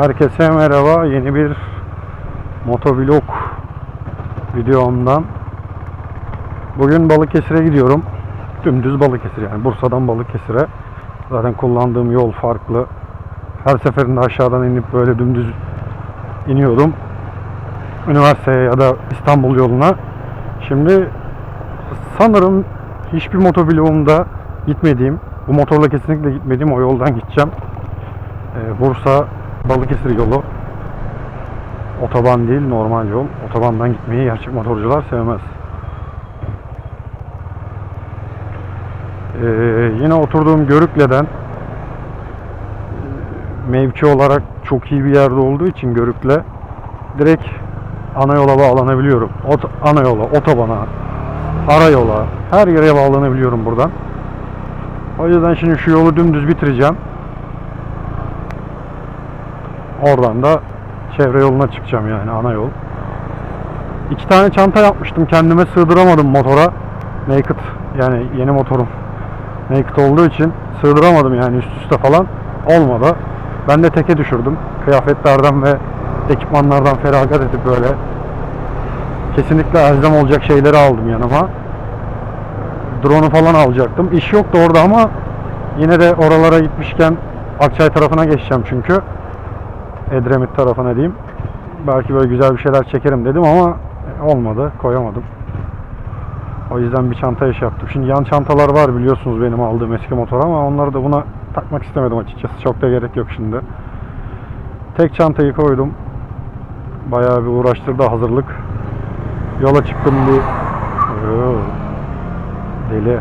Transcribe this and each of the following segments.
Herkese merhaba. Yeni bir motovlog videomdan. Bugün Balıkesir'e gidiyorum. Dümdüz Balıkesir yani Bursa'dan Balıkesir'e. Zaten kullandığım yol farklı. Her seferinde aşağıdan inip böyle dümdüz iniyordum. Üniversiteye ya da İstanbul yoluna. Şimdi sanırım hiçbir motovlogumda gitmediğim, bu motorla kesinlikle gitmediğim o yoldan gideceğim. Ee, Bursa Balıkesir yolu. Otoban değil normal yol. Otobandan gitmeyi gerçek motorcular sevmez. Ee, yine oturduğum Görükle'den e, mevki olarak çok iyi bir yerde olduğu için Görükle direkt ana yola bağlanabiliyorum. Ot ana yola, otobana, arayola, her yere bağlanabiliyorum buradan. O yüzden şimdi şu yolu dümdüz bitireceğim. Oradan da çevre yoluna çıkacağım yani ana yol. İki tane çanta yapmıştım. Kendime sığdıramadım motora. Naked yani yeni motorum. Naked olduğu için sığdıramadım yani üst üste falan. Olmadı. Ben de teke düşürdüm. Kıyafetlerden ve ekipmanlardan feragat edip böyle kesinlikle elzem olacak şeyleri aldım yanıma. Drone'u falan alacaktım. İş yoktu orada ama yine de oralara gitmişken Akçay tarafına geçeceğim çünkü. Edremit tarafına diyeyim. Belki böyle güzel bir şeyler çekerim dedim ama olmadı. Koyamadım. O yüzden bir çanta iş yaptım. Şimdi yan çantalar var biliyorsunuz benim aldığım eski motor ama onları da buna takmak istemedim açıkçası. Çok da gerek yok şimdi. Tek çantayı koydum. Bayağı bir uğraştırdı hazırlık. Yola çıktım bir deli.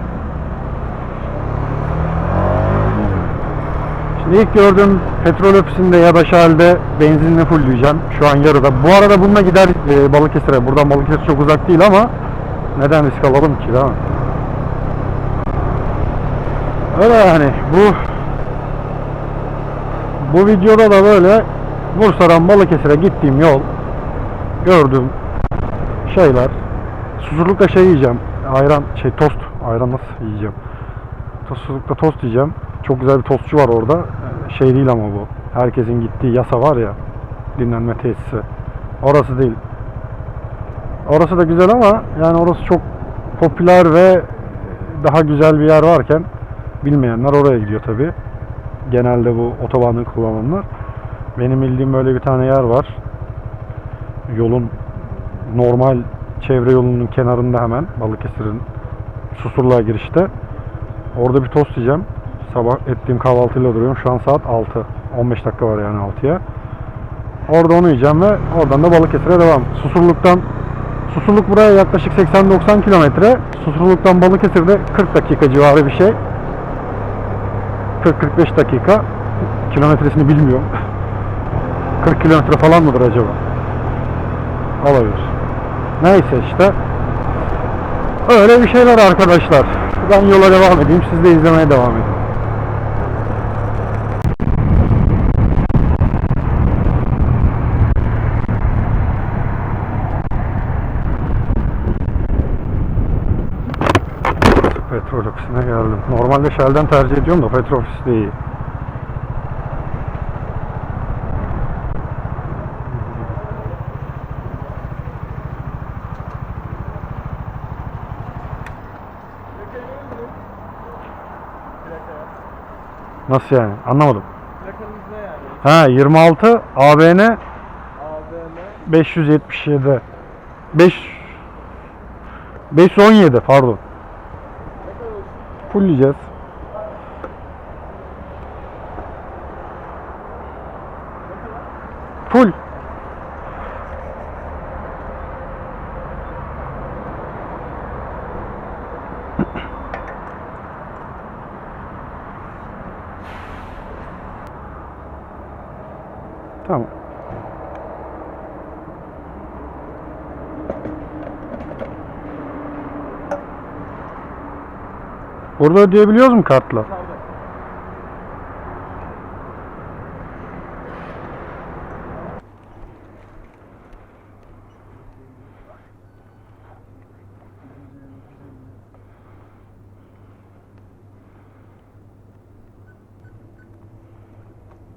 Şimdi ilk gördüğüm petrol ofisinde ya da Shell'de benzinle fullleyeceğim. Şu an yarıda. Bu arada bununla gider e, Balıkesir'e. Buradan Balıkesir çok uzak değil ama neden risk alalım ki değil mi? Öyle yani bu bu videoda da böyle Bursa'dan Balıkesir'e gittiğim yol gördüğüm şeyler Susurluk'ta şey yiyeceğim ayran şey tost ayran nasıl yiyeceğim Susurluk'ta tost yiyeceğim çok güzel bir tostçu var orada şey değil ama bu. Herkesin gittiği yasa var ya dinlenme tesisi. Orası değil. Orası da güzel ama yani orası çok popüler ve daha güzel bir yer varken bilmeyenler oraya gidiyor tabi genelde bu otobanı kullananlar. Benim bildiğim böyle bir tane yer var. Yolun normal çevre yolunun kenarında hemen Balıkesir'in Susurluğa girişte. Orada bir tost yiyeceğim. Sabah ettiğim kahvaltıyla duruyorum. Şu an saat 6. 15 dakika var yani 6'ya. Orada onu yiyeceğim ve oradan da Balıkesir'e devam. Susurluk'tan Susurluk buraya yaklaşık 80-90 kilometre. Susurluk'tan Balıkesir'de 40 dakika civarı bir şey. 40-45 dakika. Kilometresini bilmiyorum. 40 kilometre falan mıdır acaba? Olabilir. Neyse işte. Öyle bir şeyler arkadaşlar. Ben yola devam edeyim. Siz de izlemeye devam edin. Petrol ofisine geldim. Normalde Shell'den tercih ediyorum da petrol ofisi de iyi. Nasıl yani? Anlamadım. Plakanız ne yani? Ha 26 ABN AVM 577 5 517 pardon. Ne kadar olsun? Fullleyeceğiz. Full. Tamam. Burada ödeyebiliyoruz mu kartla? Pardon.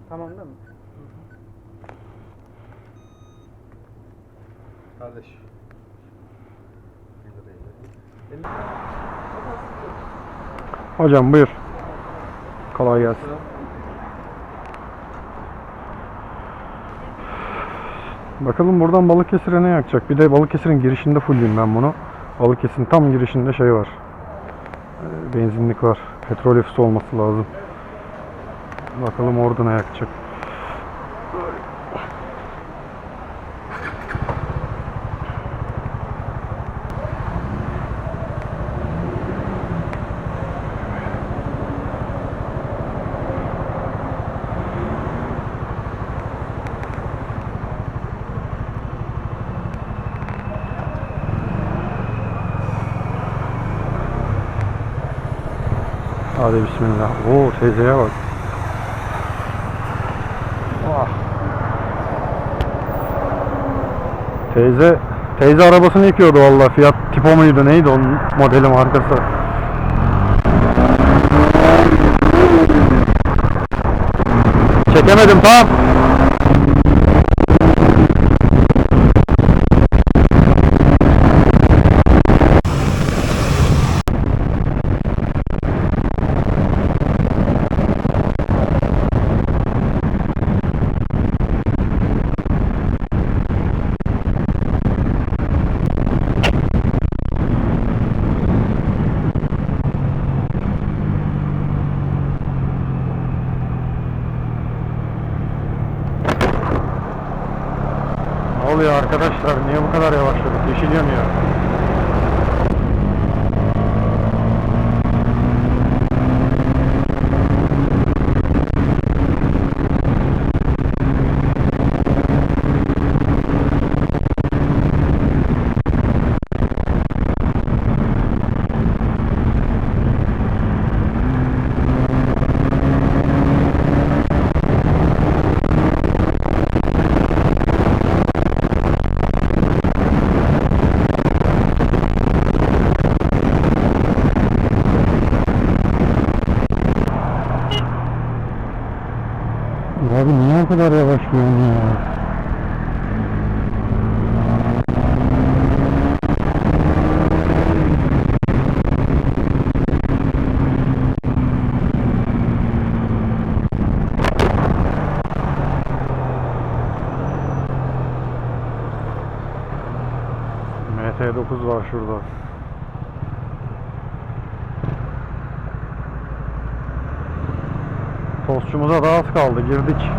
Tamam değil mi? kardeş. Hocam buyur. Kolay gelsin. Bakalım buradan Balıkesir'e ne yakacak? Bir de Balıkesir'in girişinde fullleyeyim ben bunu. Balıkesir'in tam girişinde şey var. Ee, Benzinlik var. Petrol ofisi olması lazım. Bakalım orada ne yakacak. Hadi bismillah. Oo teyzeye bak. Vah. Teyze teyze arabasını yıkıyordu vallahi. Fiyat tipo muydu neydi onun modeli markası. Çekemedim tamam. Ne oluyor arkadaşlar? Niye bu kadar yavaşladık? Yeşil yanıyor. Kadar yavaşlıyorsun ya? MT9 var şurada. Tostçumuza da az kaldı girdik.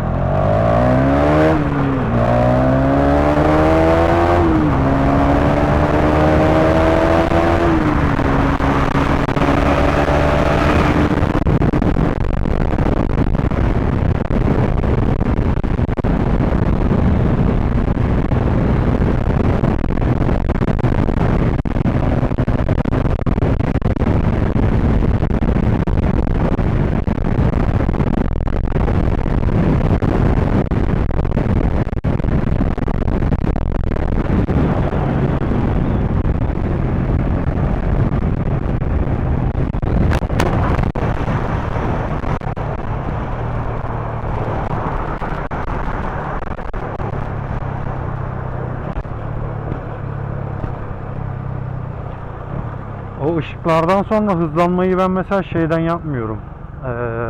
O ışıklardan sonra hızlanmayı ben mesela şeyden yapmıyorum. Ee,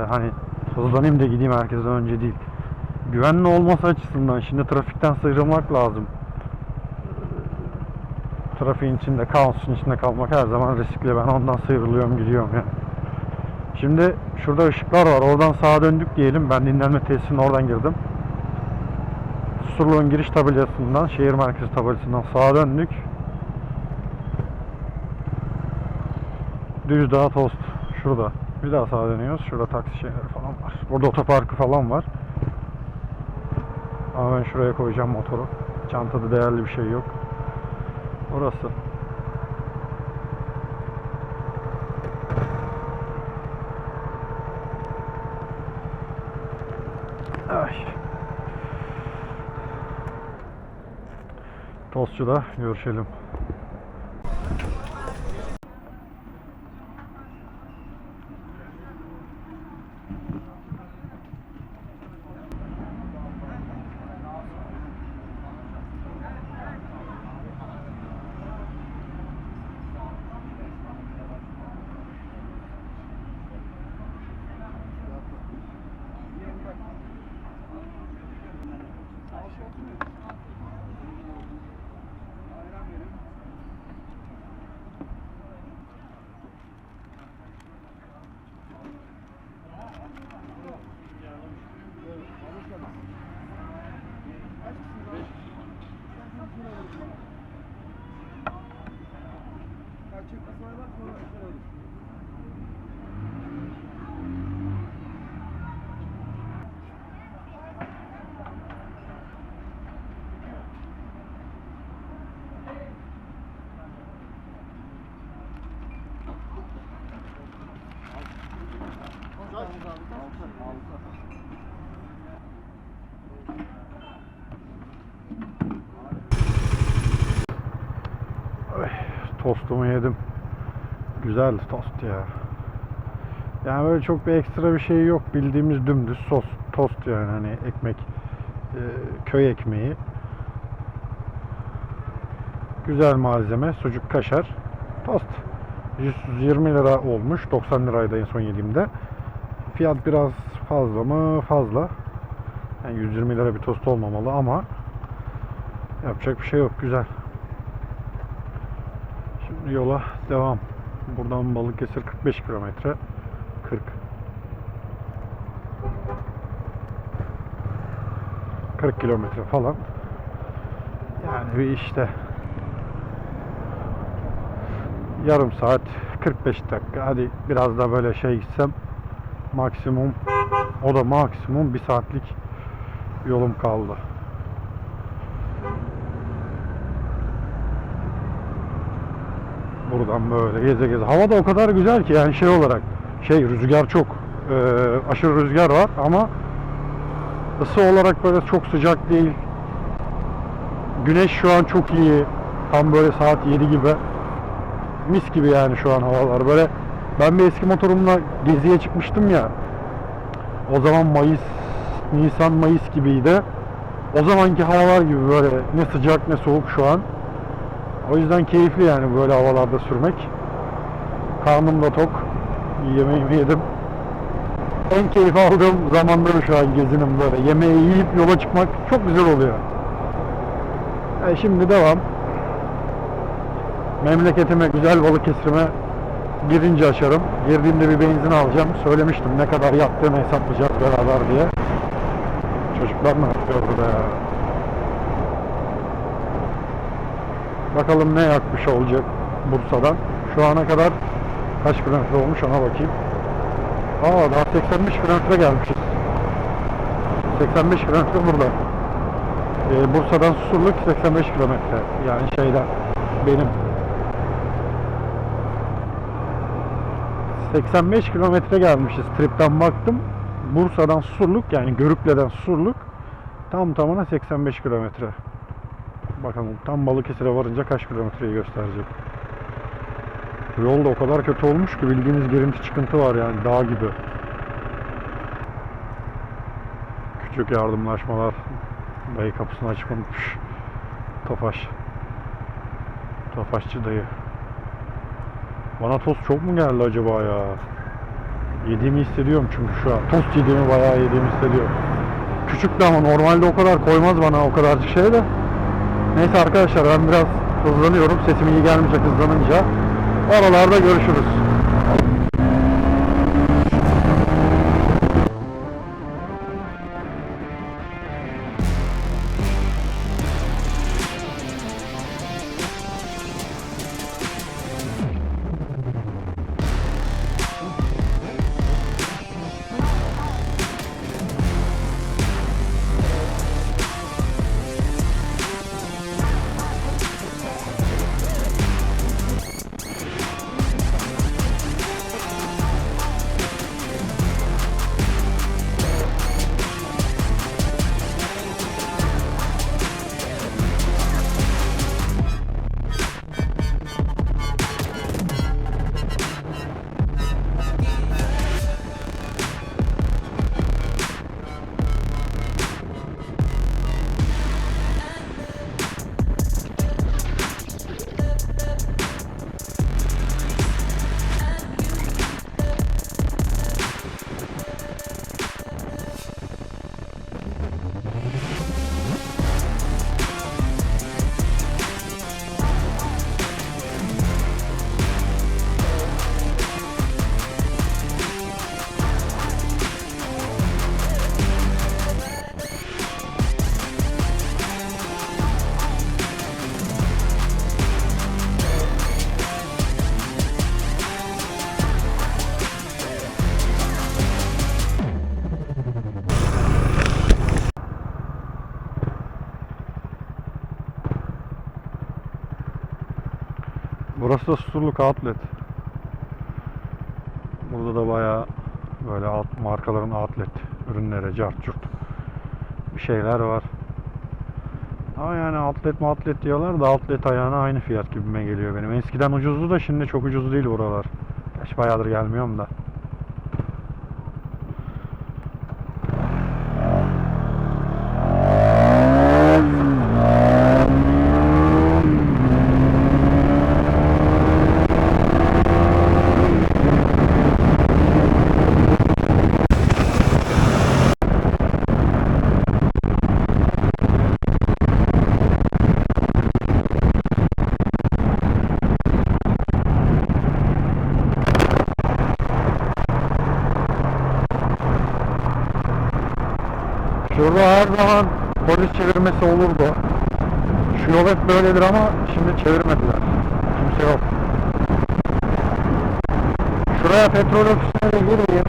hani hızlanayım da gideyim herkesten önce değil. Güvenli olması açısından şimdi trafikten sıyrılmak lazım. Trafiğin içinde, kaosun içinde kalmak her zaman riskli. Ben ondan sıyrılıyorum, gidiyorum yani. Şimdi şurada ışıklar var. Oradan sağa döndük diyelim. Ben dinlenme tesisinin oradan girdim. Susurluğun giriş tabelasından, şehir merkezi tabelasından sağa döndük. Düzdağ Tost şurada. Bir daha sağa dönüyoruz. Şurada taksi şeyleri falan var. Burada otoparkı falan var. Ama ben şuraya koyacağım motoru. Çantada değerli bir şey yok. Orası. Ay. Tostçuda görüşelim. Çek basmaya bak sonra aşağı olur. Ay, tostumu yedim. Güzel tost ya. Yani böyle çok bir ekstra bir şey yok. Bildiğimiz dümdüz sos, tost yani hani ekmek, e, köy ekmeği. Güzel malzeme, sucuk, kaşar, tost. 120 lira olmuş. 90 liraydı en son yediğimde. Fiyat biraz fazla mı? Fazla. Yani 120 lira bir tost olmamalı ama yapacak bir şey yok. Güzel. Yola devam. Buradan Balıkesir 45 kilometre. 40. 40 kilometre falan. Yani bir işte yarım saat 45 dakika. Hadi biraz da böyle şey gitsem maksimum o da maksimum bir saatlik yolum kaldı. Buradan böyle geze geze. Hava da o kadar güzel ki yani şey olarak şey rüzgar çok e, aşırı rüzgar var ama ısı olarak böyle çok sıcak değil. Güneş şu an çok iyi. Tam böyle saat 7 gibi. Mis gibi yani şu an havalar. Böyle ben bir eski motorumla geziye çıkmıştım ya. O zaman Mayıs, Nisan Mayıs gibiydi. O zamanki havalar gibi böyle ne sıcak ne soğuk şu an. O yüzden keyifli yani böyle havalarda sürmek. Karnım da tok. Yemeğimi yedim. En keyif aldığım zamanları şu an gezinim böyle. Yemeği yiyip yola çıkmak çok güzel oluyor. E şimdi devam. Memleketime güzel Balıkesir'ime girince açarım. Girdiğimde bir benzin alacağım. Söylemiştim ne kadar yaptığını hesaplayacağız beraber diye. Çocuklar ne yapıyor burada ya? Bakalım ne yakmış olacak Bursa'dan. Şu ana kadar kaç kilometre olmuş ona bakayım. Aa daha 85 kilometre gelmişiz. 85 kilometre burada. Ee, Bursa'dan Susurluk 85 kilometre. Yani şeyden benim 85 kilometre gelmişiz. Tripten baktım. Bursa'dan Susurluk yani Görükle'den Susurluk tam tamına 85 kilometre. Bakalım tam Balıkesir'e varınca kaç kilometreyi gösterecek. Yol da o kadar kötü olmuş ki bildiğiniz girinti çıkıntı var yani dağ gibi. Küçük yardımlaşmalar. Dayı kapısını açıp unutmuş. Tofaş. Tofaşçı dayı. Bana tost çok mu geldi acaba ya? Yediğimi hissediyorum çünkü şu an. Tost yediğimi bayağı yediğimi hissediyorum. Küçüktü ama normalde o kadar koymaz bana o kadarcık şey de. Neyse arkadaşlar ben biraz hızlanıyorum. Sesim iyi gelmeyecek hızlanınca. Oralarda görüşürüz. Burası da Susurluk Outlet. Burada da bayağı böyle alt markaların outlet ürünleri, cart curt bir şeyler var. Ama yani outlet outlet diyorlar da outlet ayağına aynı fiyat gibime geliyor benim. Eskiden ucuzdu da şimdi çok ucuz değil buralar. Geç bayağıdır gelmiyorum da. Şurada her zaman polis çevirmesi olurdu. Şu böyledir ama şimdi çevirmediler. Kimse yok. Şuraya petrol ofisine de girmeyeyim.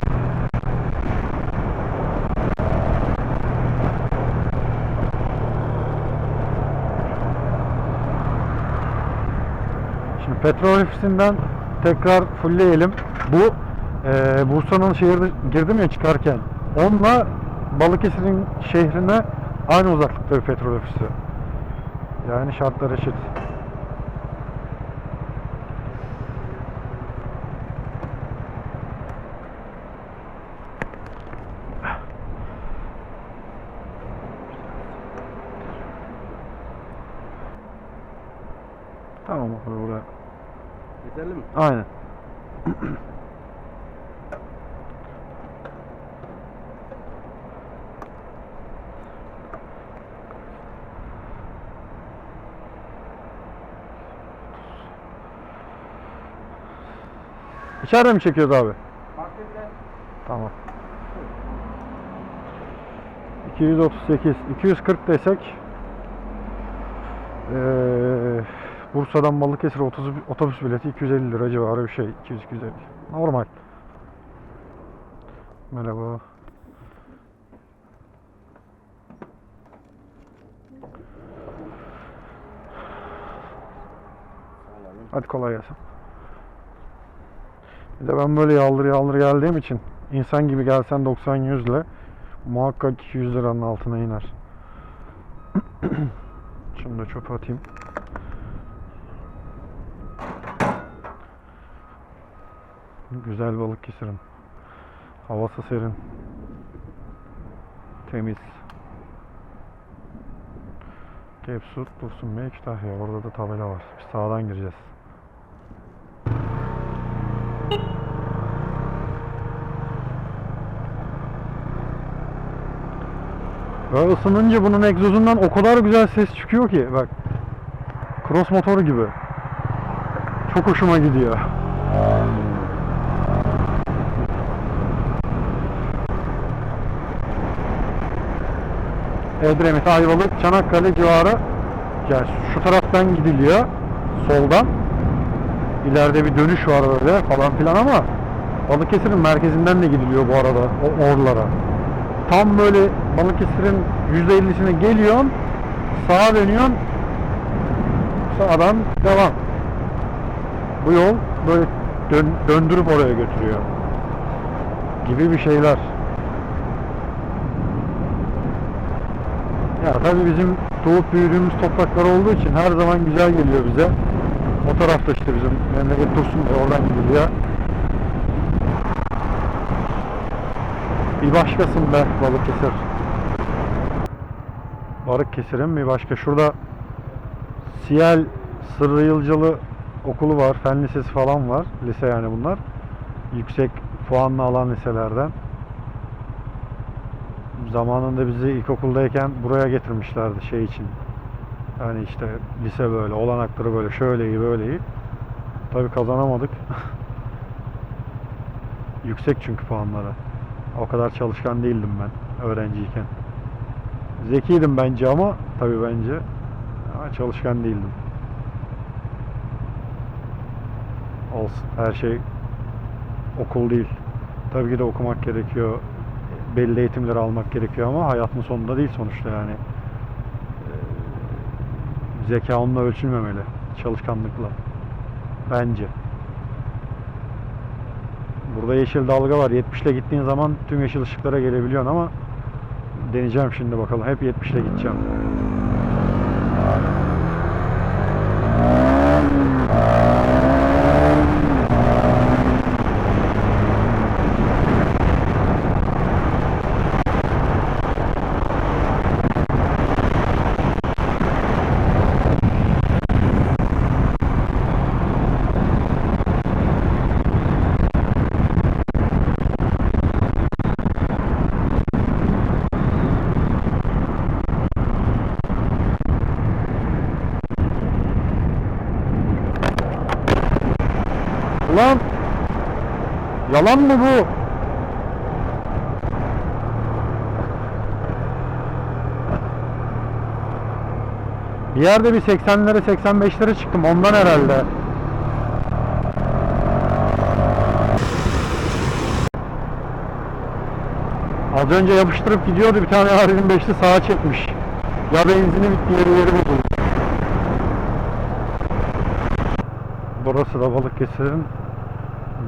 Şimdi petrol ofisinden tekrar fullleyelim. Bu eee Bursa'nın şehirde girdim ya çıkarken. Onunla Balıkesir'in şehrine aynı uzaklıkta bir petrol ofisi. Yani şartlar eşit. Tamam buraya. Yeterli mi? Aynen. İçeride mi çekiyoruz abi? Marketten Tamam. 238, 240 desek eee, Bursa'dan Balıkesir otobüs, otobüs bileti 250 lira civarı bir şey. 200-250. Normal. Merhaba. Hadi kolay gelsin. Bir de ben böyle yaldır yaldır geldiğim için insan gibi gelsen 90-100 ile muhakkak 200 liranın altına iner. Da çöpe atayım. Güzel balık kesirim. Havası serin. Temiz. Kepsut, Dursun Bey, Kütahya. Orada da tabela var. Biz sağdan gireceğiz. Böyle ısınınca bunun egzozundan o kadar güzel ses çıkıyor ki bak. Cross motoru gibi. Çok hoşuma gidiyor. Edremit, Ayvalık, Çanakkale civarı. Yani şu taraftan gidiliyor. Soldan. İleride bir dönüş var böyle falan filan ama Balıkesir'in merkezinden de gidiliyor bu arada o oralara. Tam böyle Balıkesir'in %50'sine geliyorsun, sağa dönüyorsun, sağdan devam. Bu yol böyle dön- döndürüp oraya götürüyor. Gibi bir şeyler. Ya tabii bizim doğup büyüdüğümüz topraklar olduğu için her zaman güzel geliyor bize. O tarafta işte bizim memleket Dursun Bey oradan gidiliyor. Bir başkasın be Balıkesir. Balıkesir'in bir başka. Şurada Siyel Sırrı Yılcalı okulu var. Fen lisesi falan var. Lise yani bunlar. Yüksek puanlı alan liselerden. Zamanında bizi ilkokuldayken buraya getirmişlerdi şey için. Yani işte lise böyle, olanakları böyle, şöyle iyi, böyle iyi. Tabii kazanamadık. Yüksek çünkü puanları. O kadar çalışkan değildim ben öğrenciyken. Zekiydim bence ama tabii bence ama çalışkan değildim. Olsun. Her şey okul değil. Tabii ki de okumak gerekiyor. Belli eğitimleri almak gerekiyor ama hayatın sonunda değil sonuçta yani. Ee, Zeka onunla ölçülmemeli. Çalışkanlıkla. Bence. Burada yeşil dalga var. 70 ile gittiğin zaman tüm yeşil ışıklara gelebiliyorsun ama deneyeceğim şimdi bakalım. Hep 70 ile gideceğim. Yalan mı bu? Bir yerde bir 80'lere 85'lere çıktım ondan herhalde. Az önce yapıştırıp gidiyordu bir tane R25'li sağa çekmiş. Ya benzini bitti yeri yeri bozuldu. Burası da Balıkesir'in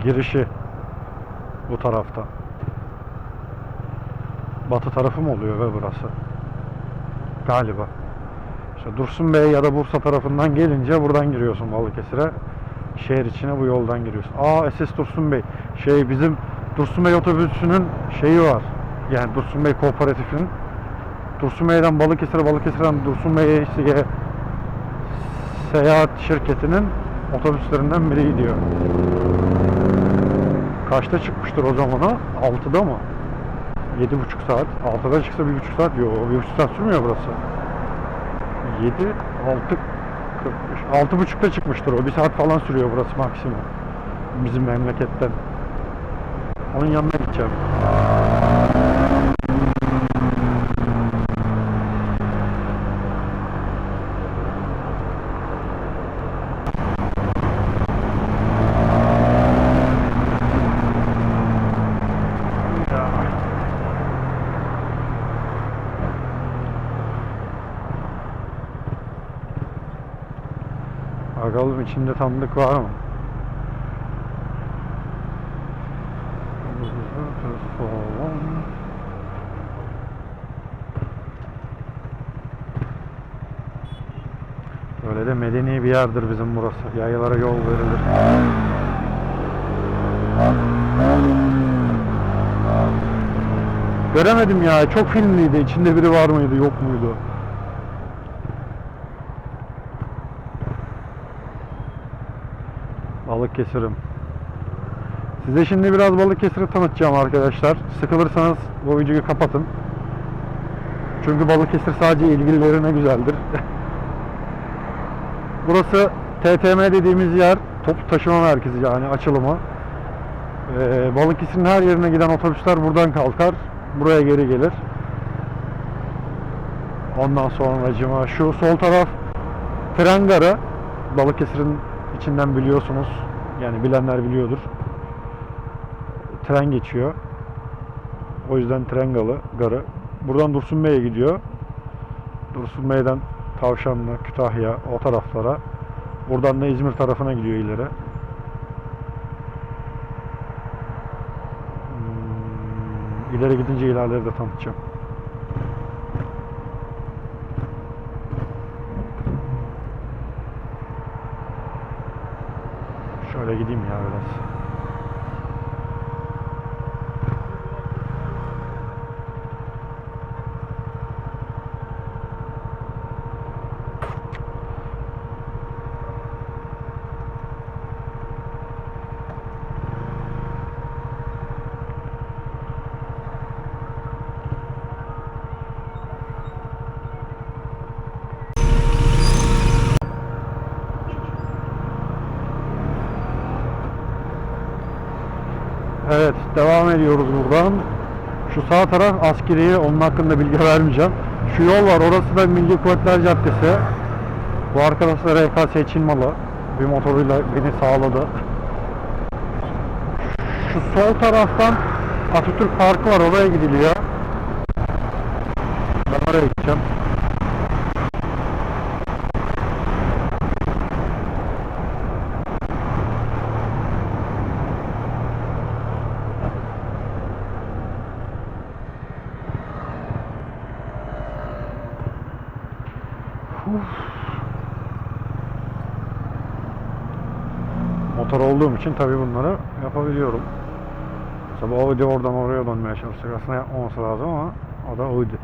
girişi bu tarafta. Batı tarafı mı oluyor be burası? Galiba. İşte Dursun Bey ya da Bursa tarafından gelince buradan giriyorsun Balıkesir'e. Şehir içine bu yoldan giriyorsun. Aa SS Dursun Bey. Şey bizim Dursun Bey otobüsünün şeyi var. Yani Dursun Bey kooperatifinin Dursun Bey'den Balıkesir'e, Balıkesir'den Dursun Bey'e işte seyahat şirketinin otobüslerinden biri gidiyor. Kaçta çıkmıştır o zaman o? 6'da mı? 7,5 saat. 6'da çıksa 1,5 saat. Yok 1,5 saat sürmüyor burası. 7, 6, 45. 6.30'da çıkmıştır o. 1 saat falan sürüyor burası maksimum. Bizim memleketten. Onun yanına gideceğim. Bakalım içinde tanıdık var mı? Öyle de medeni bir yerdir bizim burası. Yayalara yol verilir. Göremedim ya. Çok filmliydi. İçinde biri var mıydı, yok muydu? Balıkesir'im. Size şimdi biraz Balıkesir'i tanıtacağım arkadaşlar. Sıkılırsanız bu videoyu kapatın. Çünkü Balıkesir sadece ilgililerine güzeldir. Burası TTM dediğimiz yer toplu taşıma merkezi yani açılımı. Ee, Balıkesir'in her yerine giden otobüsler buradan kalkar. Buraya geri gelir. Ondan sonra şu sol taraf tren garı. Balıkesir'in içinden biliyorsunuz. Yani bilenler biliyordur. Tren geçiyor. O yüzden tren galı, garı. Buradan Dursun Bey'e gidiyor. Dursun Bey'den Tavşanlı, Kütahya o taraflara. Buradan da İzmir tarafına gidiyor ileri. Hmm, ileri gidince ilerleri de tanıtacağım. Şöyle gideyim ya biraz. Evet, devam ediyoruz buradan. Şu sağ taraf askeriye, onun hakkında bilgi vermeyeceğim. Şu yol var, orası da Milli Kuvvetler Caddesi. Bu arkadaşlar RKS Çin malı. Bir motoruyla beni sağladı. Şu sol taraftan Atatürk Parkı var, oraya gidiliyor. Ben oraya gideceğim. Motor olduğum için tabii bunları yapabiliyorum. Mesela bu oradan oraya dönmeye çalışacak. Aslında yapmaması lazım ama o da Audi.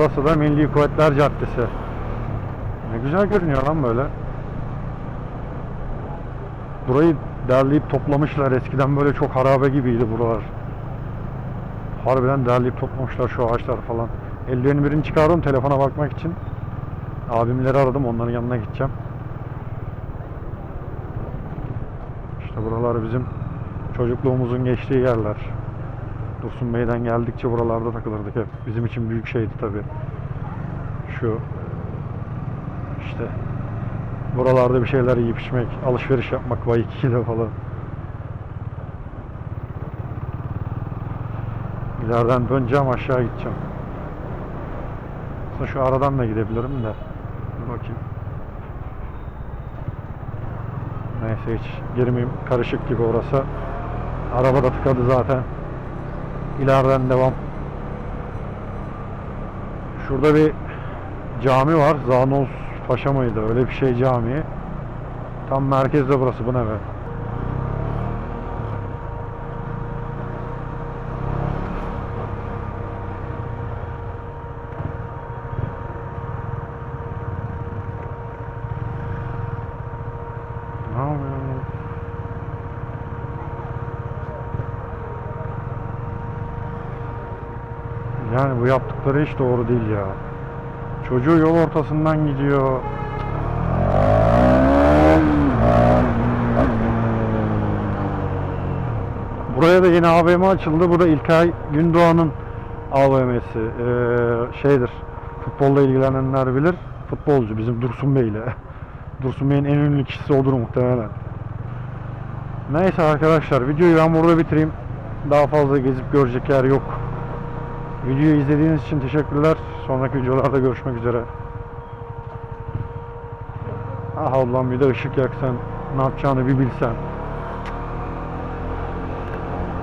Burası da Milli Kuvvetler Caddesi. Ne güzel görünüyor lan böyle. Burayı derleyip toplamışlar. Eskiden böyle çok harabe gibiydi buralar. Harbiden derleyip toplamışlar şu ağaçlar falan. Eldivenin birini çıkardım telefona bakmak için. Abimleri aradım onların yanına gideceğim. İşte buralar bizim çocukluğumuzun geçtiği yerler. Dursun Bey'den geldikçe buralarda takılırdık hep. Bizim için büyük şeydi tabi. Şu işte buralarda bir şeyler yiyip içmek, alışveriş yapmak Vaikiki'de falan. İleriden döneceğim aşağı gideceğim. Aslında şu aradan da gidebilirim de. Dur bakayım. Neyse hiç girmeyeyim. Karışık gibi orası. Araba da tıkadı zaten. İleriden devam. Şurada bir cami var. Zanos Paşa mıydı? Öyle bir şey cami. Tam merkezde burası. Bu ne be? Ne yapıyorsun? Yani bu yaptıkları hiç doğru değil ya. Çocuğu yol ortasından gidiyor. Buraya da yeni AVM açıldı. Bu da İlkay Gündoğan'ın AVM'si. Ee, şeydir. Futbolla ilgilenenler bilir. Futbolcu bizim Dursun Bey ile. Dursun Bey'in en ünlü kişisi odur muhtemelen. Neyse arkadaşlar videoyu ben burada bitireyim. Daha fazla gezip görecek yer yok. Videoyu izlediğiniz için teşekkürler. Sonraki videolarda görüşmek üzere. Ah ablam bir de ışık yaksan ne yapacağını bir bilsen.